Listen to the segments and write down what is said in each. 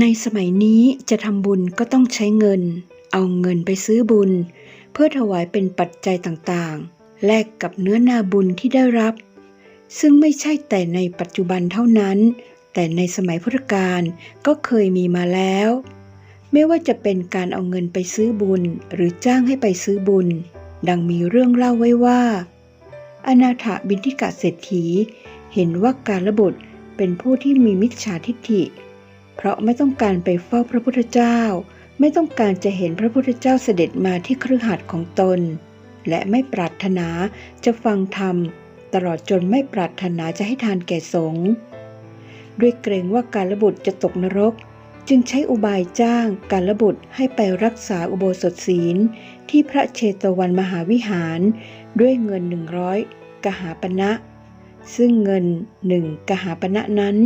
ในสมัยนี้จะทำบุญก็ต้องใช้เงิน เอาเงินไปซื้อบุญ เพื่อถวายเป็นปัจจัยต่างๆ แลกกับเนื้อนาบุญที่ได้รับ ซึ่งไม่ใช่แต่ในปัจจุบันเท่านั้น แต่ในสมัยพุทธกาลก็เคยมีมาแล้ว ไม่ว่าจะเป็นการเอาเงินไปซื้อบุญหรือจ้างให้ไปซื้อบุญ ดังมีเรื่องเล่าไว้ว่า อนาถบินทิกะเศรษฐี เห็นว่าการบุตรเป็นผู้ที่มีมิจฉาทิฏฐิ เพราะไม่ต้องการไปเฝ้าพระพุทธเจ้า ไม่ต้องการจะเห็นพระพุทธเจ้าเสด็จมาที่ครือขัดของตน และไม่ปรารถนาจะฟังธรรม ตลอดจนไม่ปรารถนาจะให้ทานแก่สงฆ์ด้วยเกรงว่าการระบุตรจะตกนรก จึงใช้อุบายจ้างการระบุตรให้ไปรักษาอุโบสถศีล ที่พระเชตวันมหาวิหาร ด้วยเงินหนึ่งร้อยกหาปณะ ซึ่งเงินหนึ่งกหาปณะนั้น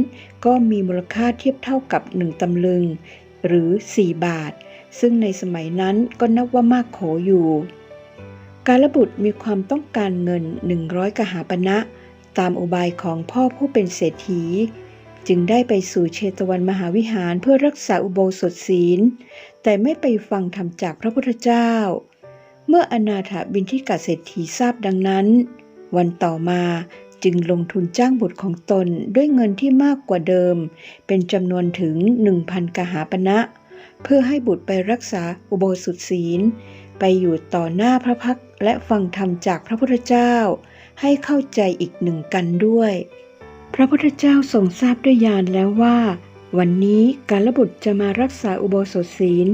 ก็มีมูลค่าเทียบเท่ากับหนึ่งตำลึง หรือ 4 บาท ซึ่งในสมัยนั้นก็นับว่ามากโขอยู่ การระบุตรมีความต้องการเงิน 100 กหาปณะ ตามอุบายของพ่อผู้เป็นเศรษฐี จึงได้ไปสู่เชตวันมหาวิหารเพื่อรักษาอุโบสถศีล แต่ไม่ไปฟังธรรมจากพระพุทธเจ้า เมื่ออนาถบินทิกาเศรษฐีทราบดังนั้น วันต่อมา จึงลงทุนจ้างบุตรของตนด้วยเงินที่มากกว่าเดิม เป็นจำนวนถึง 1,000 กหาปณะเพื่อให้บุตรไปรักษาอุโบสถศีล ไปอยู่ต่อหน้าพระพักและฟังธรรมจากพระพุทธเจ้า ให้เข้าใจอีกหนึ่งกันด้วย พระพุทธเจ้าทรงทราบด้วยญาณแล้วว่า วันนี้การบุตรจะมารักษาอุโบสถศีล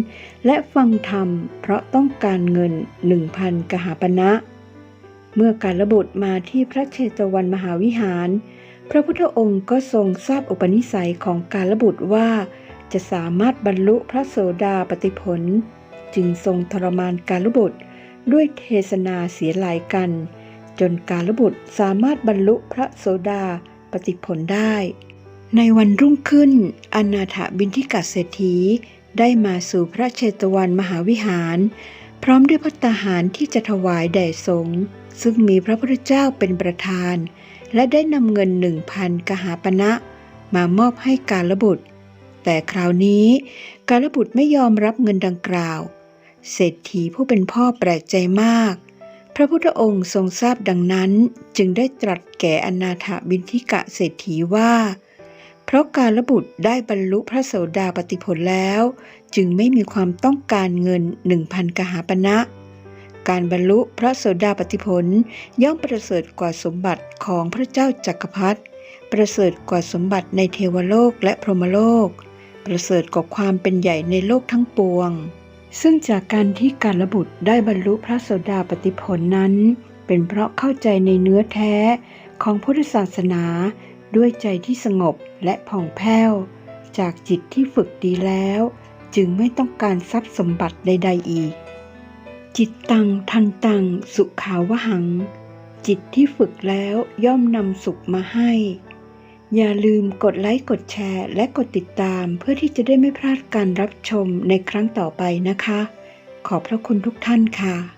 และฟังธรรมเพราะต้องการเงิน 1,000 กหาปณะ เมื่อการระบุตรมาที่พระเชตวันมหาวิหาร พระพุทธองค์ก็ทรงทราบอุปนิสัยของการระบุตรว่า จะสามารถบรรลุพระโสดาปติผล จึงทรงทรมานการระบุตรด้วยเทศนาเสียหลายกัน จนการระบุตรสามารถบรรลุพระโสดาปติผลได้ ในวันรุ่งขึ้น อนาถบินทิกาเศรษฐีได้มาสู่พระเชตวันมหาวิหาร ร้อมด้วยพัตาหารที่จะถวายแด่สงฆ์ซึ่งมีพระพุทธเจ้าเป็นประธาน และได้นำเงินหนึ่งพันกหาปณะมามอบให้การระบุตร แต่คราวนี้การระบุตรไม่ยอมรับเงินดังกล่าว เศรษฐีผู้เป็นพ่อแปลกใจมาก พระพุทธองค์ทรงทราบดังนั้นจึงได้ตรัสแก่อนาถบินทิกะเศรษฐีว่า เพราะการระบุตรได้บรรลุพระโสดาปติผลแล้วจึงไม่มีความต้องการเงินหนึ่งพันกหาปณะการบรรลุพระโสดาปติผลย่อมประเสริฐกว่าสมบัติของพระเจ้าจักรพรรดิประเสริฐกว่าสมบัติในเทวโลกและพรหมโลก ประเสริฐกว่าความเป็นใหญ่ในโลกทั้งปวง ซึ่งจากการที่การระบุตรได้บรรลุพระโสดาปติผลนั้น เป็นเพราะเข้าใจในเนื้อแท้ของพุทธศาสนาด้วยใจที่สงบและผ่องแผ้ว จากจิตที่ฝึกดีแล้ว จึงไม่ต้องการทรัพย์สมบัติใด ๆ อีก จิตตังทันตัง สุขาวหัง จิตที่ฝึกแล้วย่อมนำสุขมาให้ อย่าลืมกดไลค์ กดแชร์ และกดติดตามเพื่อที่จะได้ไม่พลาดการรับชมในครั้งต่อไปนะคะ ขอบพระคุณทุกท่านค่ะ